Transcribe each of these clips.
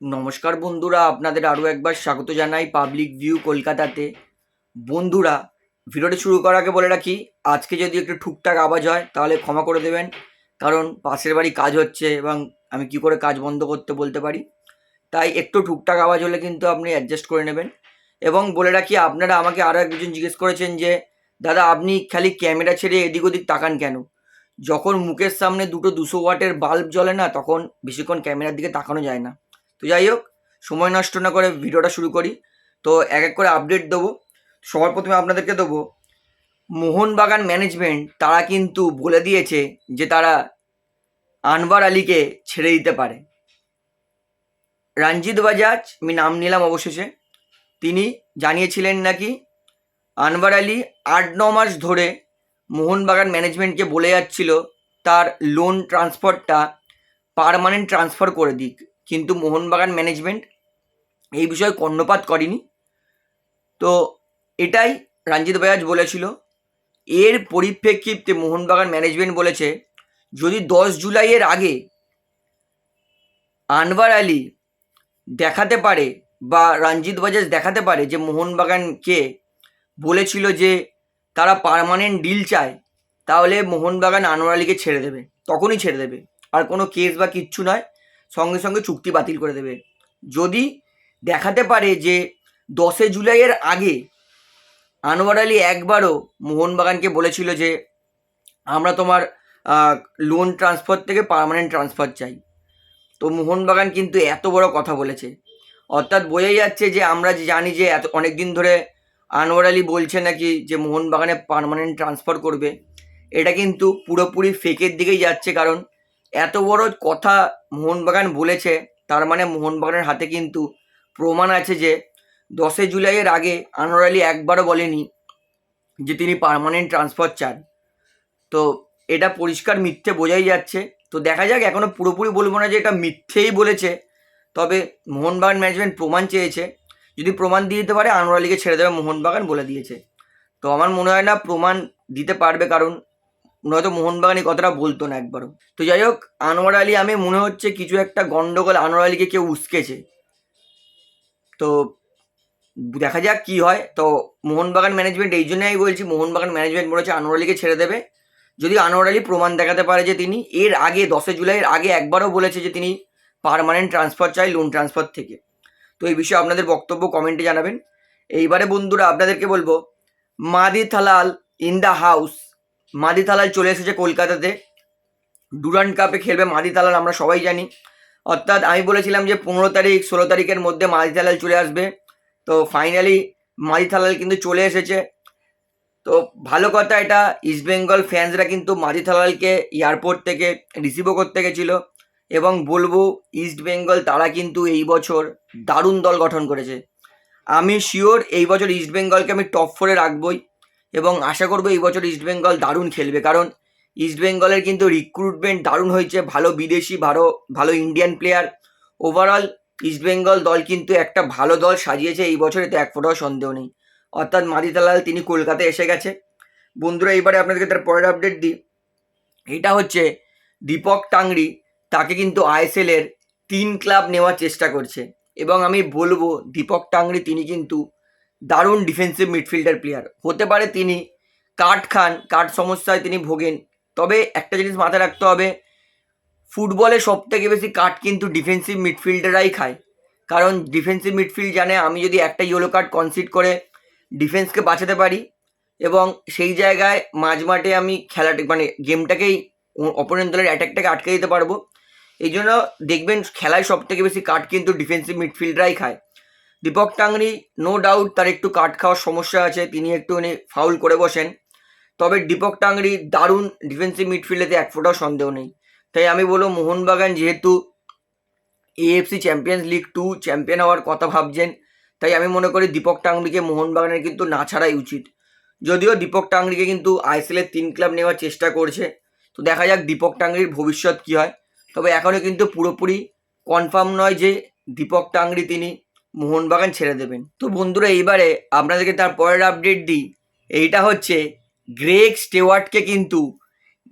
নমস্কার বন্ধুরা, আপনাদের আরও একবার স্বাগত জানাই পাবলিক ভিউ কলকাতাতে। বন্ধুরা, ভিডিওটি শুরু করার আগে বলে রাখি, আজকে যদি একটু ঠুকটাক আওয়াজ হয়, তাহলে ক্ষমা করে দেবেন। কারণ পাশের বাড়ি কাজ হচ্ছে এবং আমি কি করে কাজ বন্ধ করতে বলতে পারি। তাই একটু ঠুকটাক আওয়াজ হলে কিন্তু আপনি অ্যাডজাস্ট করে নেবেন। এবং বলে রাখি, আপনারা আমাকে আরও একজন জিজ্ঞেস করেছেন যে, দাদা, আপনি খালি ক্যামেরা ছেড়ে এদিক ওদিক তাকান কেন? যখন মুখের সামনে দুটো দুশো ওয়াটের বাল্ব জ্বলে না, তখন বেশিক্ষণ ক্যামেরার দিকে তাকানো যায় না। তো যাই হোক সময় নষ্ট না করে ভিডিওটা শুরু করি। তো এক এক করে আপডেট দেবো। সবার প্রথমে আপনাদেরকে দেবো, মোহনবাগান ম্যানেজমেন্ট তারা কিন্তু বলে দিয়েছে যে তারা আনবার আলীকে ছেড়ে দিতে পারে। রঞ্জিত বাজাজ, আমি নাম নিলাম অবশেষে, তিনি জানিয়েছিলেন নাকি আনবার আলী আট ন মাস ধরে মোহনবাগান ম্যানেজমেন্টকে বলে যাচ্ছিল, তার লোন ট্রান্সফারটা পারমানেন্ট ট্রান্সফার করে দিক। কিন্তু মোহনবাগান ম্যানেজমেন্ট এই বিষয়ে কর্ণপাত করেনি। তো এটাই রঞ্জিত বাজাজ বলেছিল। এর পরিপ্রেক্ষিতে মোহনবাগান ম্যানেজমেন্ট বলেছে, যদি দশ জুলাইয়ের আগে আনবার আলী দেখাতে পারে বা রঞ্জিত বাজাজ দেখাতে পারে যে মোহনবাগানকে বলেছিল যে তারা পার্মানেন্ট ডিল চায়, তাহলে মোহনবাগান আনোয়ার আলীকে ছেড়ে দেবে, তখনই ছেড়ে দেবে। আর কোনো কেস বা কিচ্ছু নয়। সঙ্গে সঙ্গে চুক্তি বাতিল করে দেবে। যদি দেখাতে পারে যে দশে জুলাইয়ের আগে আনোয়ার আলী একবারও মোহনবাগানকে বলেছিল যে, আমরা তোমার লোন ট্রান্সফার থেকে পার্মানেন্ট ট্রান্সফার চাই। তো মোহনবাগান কিন্তু এত বড় কথা বলেছে। অর্থাৎ বোঝাই যাচ্ছে যে, আমরা যে জানি যে, এত অনেক দিন ধরে আনোয়ার আলী বলছে নাকি যে, মোহনবাগানে পার্মানেন্ট ট্রান্সফার করবে। এটা কিন্তু পুরোপুরি ফেকের দিকেই যাচ্ছে কারণ এত বড় কথা মোহনবাগান বলেছে, তার মানে মোহনবাগানের হাতে কিন্তু প্রমাণ আছে যে দশই জুলাইয়ের আগে আনোয়ার আলী একবারও বলেনি যে তিনি পার্মানেন্ট ট্রান্সফার চান। তো এটা পরিষ্কার মিথ্যে বোঝাই যাচ্ছে। তো দেখা যাক এখনও পুরোপুরি বলব না যে এটা মিথ্যেই বলেছে, তবে মোহনবাগান ম্যানেজমেন্ট প্রমাণ চেয়েছে। যদি প্রমাণ দিয়ে দিতে পারে, আনোয়ার আলীকে ছেড়ে দেবে, মোহনবাগান বলে দিয়েছে। তো আমার মনে হয় না প্রমাণ দিতে পারবে কারণ নয়তো মোহনবাগান এই কথাটা বলতো না একবারও। তো যাই হোক, আনোয়ার আলী, আমি মনে হচ্ছে কিছু একটা গন্ডগোল আনোয়ার আলীকে কেউ উস্কেছে। তো দেখা যাক কি হয়। তো মোহনবাগান ম্যানেজমেন্ট এই জন্যই আমি বলছি মোহনবাগান ম্যানেজমেন্ট বলেছে আনোয়ার আলীকে ছেড়ে দেবে। যদি আনোয়ার আলী প্রমাণ দেখাতে পারে যে তিনি, এর আগে, দশই জুলাইয়ের আগে একবারও বলেছে যে তিনি পারমানেন্ট ট্রান্সফার চাই লোন ট্রান্সফার থেকে। তো এই বিষয়ে আপনাদের বক্তব্য কমেন্টে জানাবেন। এইবারে বন্ধুরা, আপনাদেরকে বলব মাদি থালাল ইন দ্য হাউস মাদি থালাল চলে এসেছে কলকাতাতে। ডুরান্ড কাপে খেলবে মাদি থালাল আমরা সবাই জানি। অর্থাৎ আমি বলেছিলাম যে পনেরো তারিখ, ষোলো তারিখের মধ্যে মাদি থালাল চলে আসবে। তো ফাইনালি মাদি থালাল কিন্তু চলে এসেছে। তো ভালো কথা এটা ইস্টবেঙ্গল ফ্যান্সরা কিন্তু মাদি থালালকে এয়ারপোর্ট থেকে রিসিভও করতে গেছিল। এবং বলব ইস্ট বেঙ্গল তারা কিন্তু এই বছর দারুণ দল গঠন করেছে। আমি শিওর এই বছর ইস্ট বেঙ্গলকে আমি টপ ফোরে রাখবই। এবং আশা করব এই বছর ইস্ট বেঙ্গল দারুণ খেলবে। কারণ ইস্ট বেঙ্গলের কিন্তু রিক্রুটমেন্ট দারুণ হয়েছে। ভালো বিদেশি, ভালো ভালো Indian player overall East Bengal দল কিন্তু একটা ভালো দল সাজিয়েছে। এই বছর এতে এক ফোটাও সন্দেহ নেই। অর্থাৎ মাদিতালাল তিনি কলকাতায় এসে গেছে। বন্ধুরা, এইবারে আপনাদেরকে তার পরের আপডেট দিই। এটা হচ্ছে দীপক টাংরি, তাকে কিন্তু আইএসএল এর তিন ক্লাব নেওয়ার চেষ্টা করছে। এবং আমি বলব, দীপক টাংরি, তিনি কিন্তু দারুণ ডিফেন্সিভ মিডফিল্ডার প্লেয়ার হতে পারে তিনি কাঠ খান, কাঠ সমস্যায় তিনি ভোগেন। তবে একটা জিনিস মাথায় রাখতে হবে, ফুটবলে সব থেকে বেশি কাঠ কিন্তু ডিফেন্সিভ মিডফিল্ডাররাই খায়। কারণ ডিফেন্সিভ মিডফিল্ড জানে আমি যদি একটা ইয়েলো কার্ড কনসিড করে ডিফেন্সকে বাঁচাতে পারি এবং সেই জায়গায় মাঝ মাঠে আমি খেলাটা মানে গেমটাকেই অপোনেন্ট দলের অ্যাটাকটাকে আটকে দিতে পারব। এই জন্য দেখবেন খেলায় সব থেকে বেশি কাট কিন্তু ডিফেন্সিভ মিডফিল্ডরাই খায়। দীপক টাংরি নো ডাউট তার একটু কাট খাওয়ার সমস্যা আছে, তিনি একটু একটুখানি ফাউল করে বসেন। তবে দীপক টাংরি দারুণ ডিফেন্সিভ মিডফিল্ডেতে এক ফোটাও সন্দেহ নেই। তাই আমি বলব মোহনবাগান যেহেতু AFC champions league two champion হওয়ার কথা ভাবছেন, তাই আমি মনে করি দীপক টাংরিকে মোহনবাগানের কিন্তু না ছাড়াই উচিত। যদিও দীপক টাংরিকে কিন্তু আইএসএলের তিন ক্লাব নেওয়ার চেষ্টা করছে, তো দেখা যাক দীপক টাংরির ভবিষ্যৎ কী হয়। তবে এখনও কিন্তু পুরোপুরি কনফার্ম নয় যে দীপক টাংরি তিনি মোহনবাগান ছেড়ে দেবেন। তো বন্ধুরা, এইবারে আপনাদেরকে তার পরের আপডেট দিই। এইটা হচ্ছে গ্রেগ স্টেওয়ার্টকে কিন্তু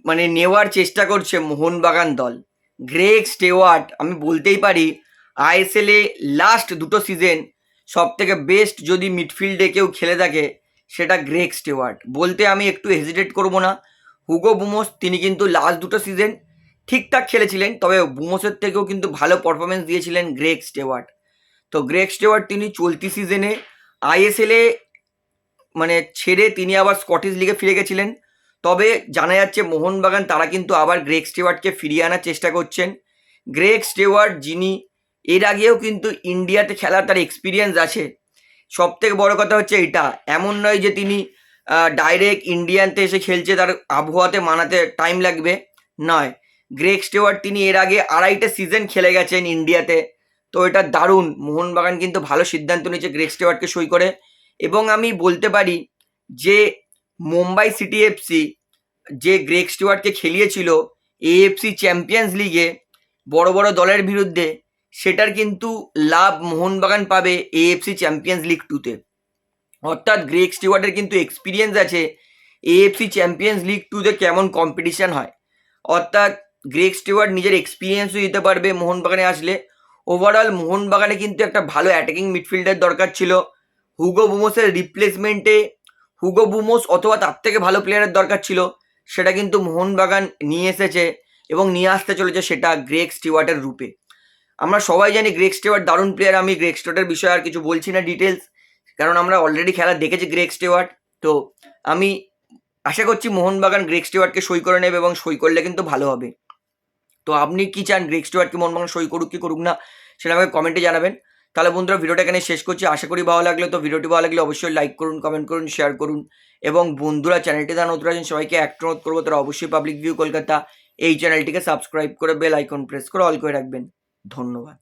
মানে নেওয়ার চেষ্টা করছে মোহনবাগান দল। গ্রেগ স্টেওয়ার্ট, আমি বলতেই পারি, আইএসএলে লাস্ট দুটো সিজন সব থেকে বেস্ট যদি মিডফিল্ডে কেউ খেলে থাকে, সেটা গ্রেক স্টেওয়ার্ট। বলতে আমি একটু হেজিটেট করব না। হুগো বুমোস, তিনি কিন্তু লাস্ট দুটো সিজন ঠিকঠাক খেলেছিলেন, তবে বুমোসের থেকেও কিন্তু ভালো পারফরমেন্স দিয়েছিলেন গ্রেক স্টেওয়ার্ট। তো গ্রেক স্টেওয়ার্ট তিনি চলতি সিজনে আইএসএলে মানে ছেড়ে তিনি আবার স্কটিশ লিগে ফিরে গেছিলেন। তবে জানা যাচ্ছে মোহনবাগান তারা কিন্তু আবার গ্রেক স্টেওয়ার্টকে ফিরিয়ে আনার চেষ্টা করছেন। গ্রেক স্টেওয়ার্ট যিনি, এর আগেও কিন্তু ইন্ডিয়াতে খেলার তার এক্সপিরিয়েন্স আছে। সব থেকে বড় কথা হচ্ছে এটা, এমন নয় যে তিনি ডাইরেক্ট ইন্ডিয়ানতে এসে খেলছে, তার আবহাওয়াতে মানাতে টাইম লাগবে, নয়। গ্রেক স্টেওয়ার্ট তিনি এর আগে আড়াইটা সিজন খেলে গেছেন ইন্ডিয়াতে। তো এটা দারুণ। মোহনবাগান কিন্তু ভালো সিদ্ধান্ত নিয়েছে গ্রেক স্টেওয়ার্টকে সই করে। এবং আমি বলতে পারি যে মুম্বাই সিটি এফসি যে গ্রেক স্টুয়ার্টকে খেলিয়েছিল এএফসি চ্যাম্পিয়ন্স লিগে বড় বড় দলের বিরুদ্ধে, সেটার কিন্তু লাভ মোহনবাগান পাবে এএফসি চ্যাম্পিয়ন্স লিগ টুতে। অর্থাৎ গ্রেক স্টিওয়ার্টের কিন্তু এক্সপিরিয়েন্স আছে এএফসি চ্যাম্পিয়ন্স লিগ টুতে কেমন কম্পিটিশন হয়। অর্থাৎ গ্রেক স্টিওয়ার্ট নিজের এক্সপিরিয়েন্সও দিতে পারবে মোহনবাগানে আসলে। ওভারঅল মোহনবাগানে কিন্তু একটা ভালো অ্যাটাকিং মিডফিল্ডার দরকার ছিল। হুগো বুমোসের রিপ্লেসমেন্টে হুগো বুমোস অথবা তার থেকে ভালো প্লেয়ারের দরকার ছিল, সেটা কিন্তু মোহনবাগান নিয়ে এসেছে এবং নিয়ে আসতে চলেছে সেটা গ্রেক স্টিওয়ার্টের রূপে। আমরা সবাই জানি গ্রেক স্টিওয়ার্ট দারুণ প্লেয়ার আমি গ্রেক স্টিওয়ার্টের বিষয়ে আর কিছু বলছি না ডিটেলস কারণ আমরা অলরেডি খেলা দেখেছি গ্রেক স্টিওয়ার্ট তো আমি আশা করছি মোহনবাগান গ্রেক স্টিওয়ার্টকে সই করে নেবে এবং সই করলে কিন্তু ভালো হবে। তো আপনি কি চান গ্রেক মন মোহনবাগান সই করুক কি করুক না, সেটা আমাকে কমেন্টে জানাবেন। তাহলে বন্ধুরা, ভিডিওটা এখানে শেষ করছি। আশা করি ভালো লাগলে। তো ভিডিওটি ভালো লাগলে অবশ্যই লাইক করুন কমেন্ট করুন শেয়ার করুন। এবং বন্ধুরা চ্যানেলটি যারা নতুন আছেন, সবাইকে একটা অনুরোধ করব, তারা অবশ্যই পাবলিক ভিউ কলকাতা এই চ্যানেলটিকে সাবস্ক্রাইব করে বেল আইকন প্রেস করে অল করে রাখবেন। ধন্যবাদ।